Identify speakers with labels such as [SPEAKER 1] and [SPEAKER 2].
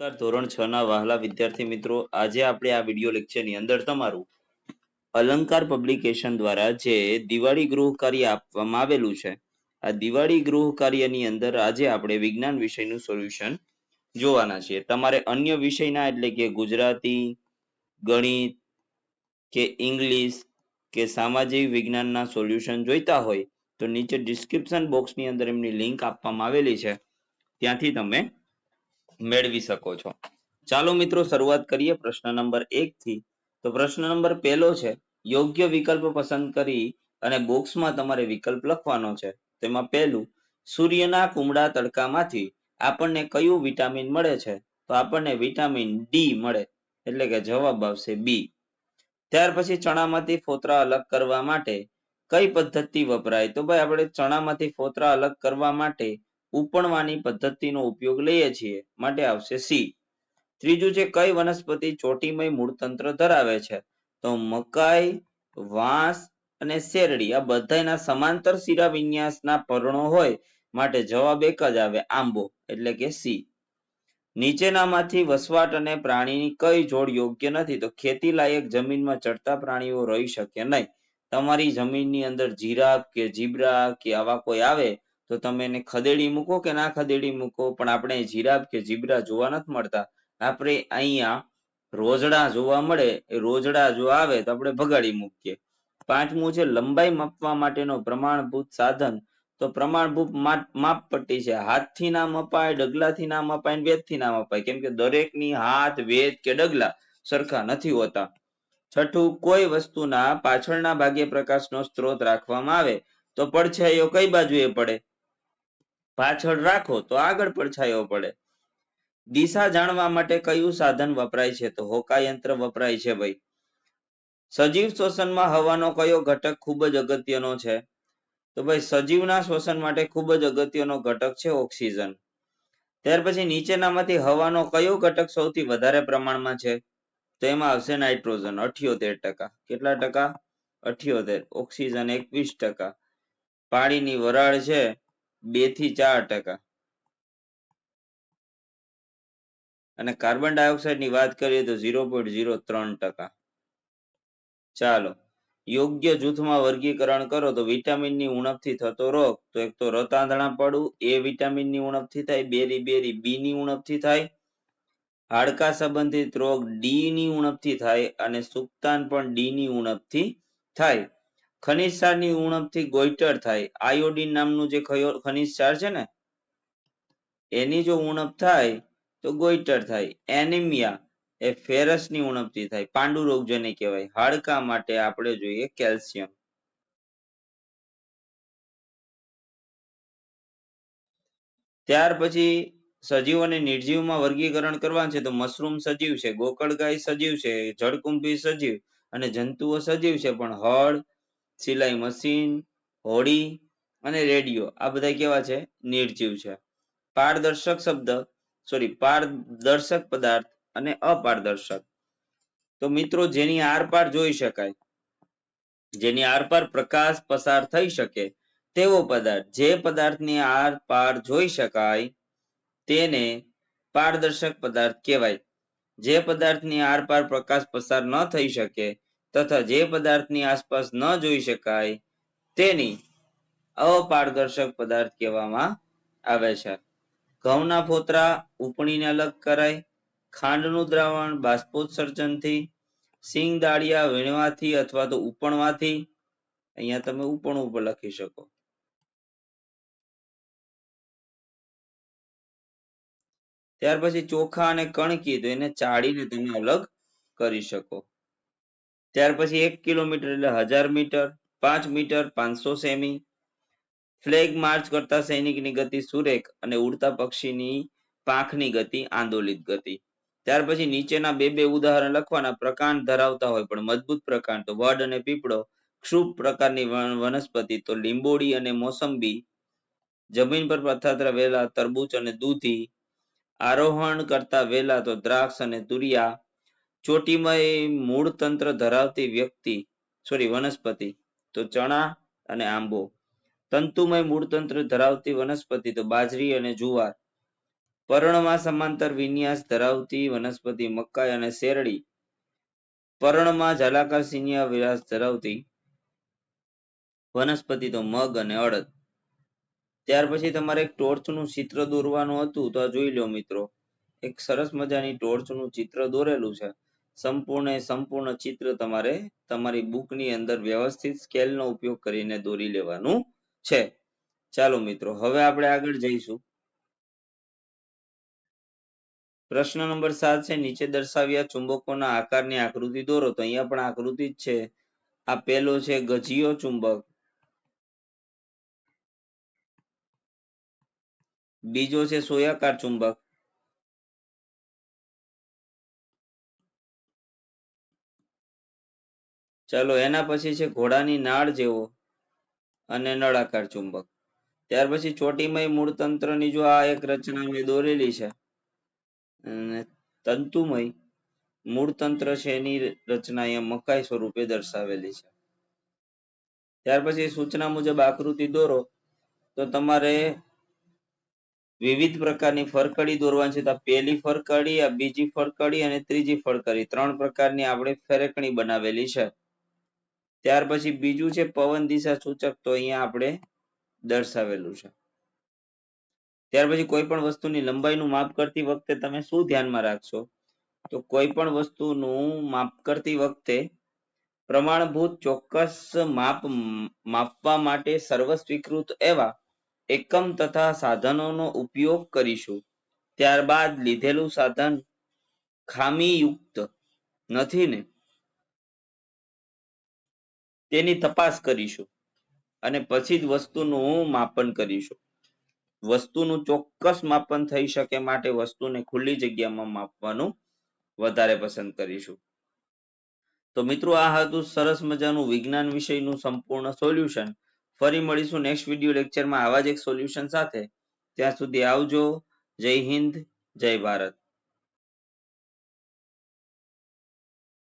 [SPEAKER 1] નમસ્કાર. ધોરણ છ ના વહાલા વિદ્યાર્થી મિત્રો, આજે આપણે આ વીડિયો લેક્ચરની અંદર તમારું અલંકાર પબ્લિકેશન દ્વારા જે દિવાળી ગૃહ કાર્ય આપવામાં આવેલું છે, આ દિવાળી ગૃહ કાર્યની અંદર આજે આપણે વિજ્ઞાન વિષયનું સોલ્યુશન જોવાના છીએ. તમારે અન્ય વિષયના એટલે કે ગુજરાતી, ગણિત કે ઇંગ્લિશ કે સામાજિક વિજ્ઞાનના સોલ્યુશન જોઈતા હોય તો નીચે ડિસ્ક્રિપ્શન બોક્સની અંદર એમની લિંક આપવામાં આવેલી છે. ત્યાંથી તમે મેળવી શકો છો. ચાલો મિત્રો શરૂઆત કરીએ પ્રશ્ન નંબર એક થી. તો પ્રશ્ન નંબર પહેલો છે, યોગ્ય વિકલ્પ પસંદ કરી અને બોક્સમાં તમારે વિકલ્પ લખવાનો છે. તેમાં પહેલું, સૂર્યના કુમળા તડકામાંથી આપણને કયું વિટામિન મળે છે? તો આપણને વિટામિન ડી મળે, એટલે કે જવાબ આવશે બી. ત્યાર પછી ચણામાંથી ફોતરા અલગ કરવા માટે કઈ પદ્ધતિ વપરાય? તો ભાઈ આપણે ચણામાંથી ફોતરા અલગ કરવા માટે ઉપણવાની પદ્ધતિનો ઉપયોગ લઈએ છીએ. માટે આવશે સી. ત્રીજું છે, કઈ વનસ્પતિ ચોટીમય મૂળતંત્ર ધરાવે છે? તો મકાઈ, વાંસ અને શેરડી આ બધાના સમાંતર શિરા વિન્યાસના પર્ણો હોય માટે જવાબ એક જ આવે, આંબો, એટલે કે સી. નીચેનામાંથી વસવાટ અને પ્રાણીની કઈ જોડ યોગ્ય નથી, તો ખેતી લાયક જમીનમાં ચડતા પ્રાણીઓ રહી શકે નહીં. તમારી જમીનની અંદર જીરાફ કે જીબ્રા કે આવા કોઈ આવે તો તમે એને ખદેડી મૂકો કે ના ખદેડી મૂકો? પણ આપણે જીરાબ કે જીબ્રા જોવા નથી મળતા. આપણે અહીંયા રોજડા જોવા મળે, એ રોજડા જો આવે તો આપણે ભગાડી મૂકીએ. પાંચમું છે લંબાઈ માપવા માટેનો પ્રમાણભૂત સાધન. તો પ્રમાણભૂત માપપટ્ટી છે. હાથથી ના મપાય, ડગલાથી ના મપાય વેદથી ના મપાય. કેમ કે દરેકની હાથ, વેદ કે ડગલા સરખા નથી હોતા. છઠ્ઠું, કોઈ વસ્તુના પાછળના ભાગે પ્રકાશનો સ્ત્રોત રાખવામાં આવે. તો પડછાયો કઈ બાજુએ પડે? પાછળ રાખો તો આગળ પડછાયો પડે. દિશા જાણવા માટે કયું સાધન વપરાય છે? તો હોકા યંત્ર વપરાય છે ભાઈ. સજીવ શ્વસનમાં હવાનો કયો ઘટક ખૂબ જ અગત્યનો છે? તો ભાઈ, સજીવના શ્વસન માટે ખૂબ જ અગત્યનો ઘટક છે ઓક્સિજન. ત્યાર પછી નીચેનામાંથી હવાનો કયો ઘટક સૌથી વધારે પ્રમાણમાં છે? તો એમાં આવશે નાઇટ્રોજન, અઠ્યોતેર ટકા. કેટલા ટકા? અઠ્યોતેર. ઓક્સિજન એકવીસ ટકા. પાણીની વરાળ છે બેથી ચાર ટકા. અને કાર્બન ડાયોક્સાઇડની વાત કરીએ તો ઝીરો પોઈન્ટ ઝીરો ત્રણ ટકા. ચાલો, યોગ્ય જૂથમાં વર્ગીકરણ કરો તો વિટામિનની ઉણપથી થતો રોગ, તો એક તો રતાંધણા પડવું, એ વિટામિનની ઉણપથી થાય, બેરી બેરી બી ની ઉણપથી થાય, હાડકા સંબંધિત રોગ ડી ની ઉણપથી થાય અને સુક્તાન પણ ડી ની ઉણપથી થાય. ખનિજ ક્ષારની ઉણપથી ગોઈટર થાય. આયોડિન નામનું જે ખનિજ ક્ષાર છે ને, એની જો ઉણપ થાય તો ગોઈટર થાય. એનિમિયા એ ફેરસની ઉણપથી થાય. પાંડુ રોગ જેને કહેવાય. હાડકા માટે આપણે જોઈએ કેલ્શિયમ. ત્યાર પછી સજીવ અને નિર્જીવમાં વર્ગીકરણ કરવાનું છે તો મશરૂમ સજીવ છે, ગોકળગાય સજીવ છે, જળકુંભી સજીવ અને જંતુઓ સજીવ છે. પણ હળ સિલાઈ મશીન, હોડી અને રેડિયો. આ બધા કેવા છે? નિર્જીવ છે. પારદર્શક શબ્દ સોરી પારદર્શક પદાર્થ અને અપારદર્શક. તો મિત્રો, જેની આરપાર જોઈ શકાય, જેની આરપાર પ્રકાશ પસાર થઈ શકે, તેવો પદાર્થ, જે પદાર્થની આરપાર જોઈ શકાય, તેને પારદર્શક પદાર્થ કહેવાય. જે પદાર્થની આરપાર પ્રકાશ પસાર ન થઈ શકે તથા જે પદાર્થની આસપાસ ન જોઈ શકાય તેની અપારદર્શક પદાર્થ કહેવામાં આવે છે. ઘઉંના ફોતરા ઉપણીને અલગ કરાય, ખાંડનું દ્રાવણ બાષ્પોત્સર્જનથી, સિંગ દાળિયા વીણવાથી અથવા તો ઉપણવાથી, અહીંયા તમે ઉપણવું પણ લખી શકો. ત્યાર પછી ચોખા અને કણકી તો એને ચાળીને તમે અલગ કરી શકો. ત્યાર પછી એક કિલોમીટર એટલે હજાર મીટર, પાંચ મીટર, પાંચસો સેમી. ફ્લેગ માર્ચ કરતા સૈનિકની ગતિ સુરેખ અને ઉડતા પક્ષીની પાંખની ગતિ આંદોલિત ગતિ. ત્યાર પછી નીચેના બે બે ઉદાહરણ લખવાના પ્રકાંડ ધરાવતા હોય, પણ મજબૂત પ્રકાંડ તો વડ અને પીપળો ક્ષુપ પ્રકારની વનસ્પતિ તો લીંબોડી અને મોસંબી. જમીન પર પથરાતા વેલા, તરબૂચ અને દૂધી. આરોહણ કરતા વેલા તો દ્રાક્ષ અને તુરિયા. ચોટીમય મૂળ તંત્ર ધરાવતી વ્યક્તિ સોરી વનસ્પતિ, તો ચણા અને આંબો. તંતુમય મૂળતંત્ર ધરાવતી વનસ્પતિ, તો બાજરી અને જુવાર. પર્ણમાં સમાંતર વિન્યાસ ધરાવતી વનસ્પતિ, મકાઈ અને શેરડી. પર્ણમાં જાલાકાર સિનિયા વિલાસ ધરાવતી વનસ્પતિ, તો મગ અને અડદ. ત્યાર પછી તમારે એક ટોર્ચનું ચિત્ર દોરવાનું હતું, તો આ જોઈ લો મિત્રો. એક સરસ મજાની ટોર્ચનું ચિત્ર દોરેલું છે. સંપૂર્ણ સંપૂર્ણ ચિત્ર તમારે તમારી બુકની અંદર વ્યવસ્થિત સ્કેલનો ઉપયોગ કરીને દોરી લેવાનું છે. ચાલો મિત્રો, હવે આપણે આગળ જઈશું. પ્રશ્ન નંબર સાત છે, નીચે દર્શાવ્યા ચુંબકોના આકારની આકૃતિ દોરો. તો અહીંયા પણ આકૃતિ જ છે. આ પેલો છે ગજીયો ચુંબક. બીજો છે સોયાકાર ચુંબક. ચાલો એના પછી છે ઘોડાની નાળ જેવો અને નળાકાર ચુંબક. ત્યાર પછી ચોટીમય મૂળતંત્રની જો આ એક રચના મેં દોરેલી છે તંતુમય મૂળતંત્ર છે એની રચના અહીંયા મકાઈ સ્વરૂપે દર્શાવેલી છે. ત્યાર પછી સૂચના મુજબ આકૃતિ દોરો, તો તમારે વિવિધ પ્રકારની ફરકડી દોરવાની છે પહેલી ફરકડી, આ બીજી ફરકડી અને ત્રીજી ફરકડી, ત્રણ પ્રકારની આપણે ફેરકણી બનાવેલી છે. ત્યાર પછી બીજું છે પવન દિશા સૂચક, તો અહીંયા આપણે દર્શાવેલું છે. ત્યાર પછી કોઈ પણ વસ્તુની લંબાઈનું માપ કરતી વખતે તમે શું ધ્યાનમાં રાખશો? તો કોઈ પણ વસ્તુનું માપ કરતી વખતે પ્રમાણભૂત ચોક્કસ માપ માપવા માટે સર્વ સ્વીકૃત એવા એકમ તથા સાધનોનો ઉપયોગ કરીશું. ત્યારબાદ લીધેલું સાધન ખામીયુક્ત નથી ને? તેની તપાસ કરીશું અને પછી જ વસ્તુનું માપન કરીશું. વસ્તુનું ચોક્કસ માપન થઈ શકે માટે વસ્તુને ખુલ્લી જગ્યામાં માપવાનું વધારે પસંદ કરીશું. તો મિત્રો, આ હતું સરસ મજાનું વિજ્ઞાન વિષયનું સંપૂર્ણ સોલ્યુશન. ફરી મળીશું નેક્સ્ટ વીડિયો લેક્ચરમાં આવા જ એક સોલ્યુશન સાથે. ત્યાં સુધી આવજો. જય હિન્દ, જય ભારત.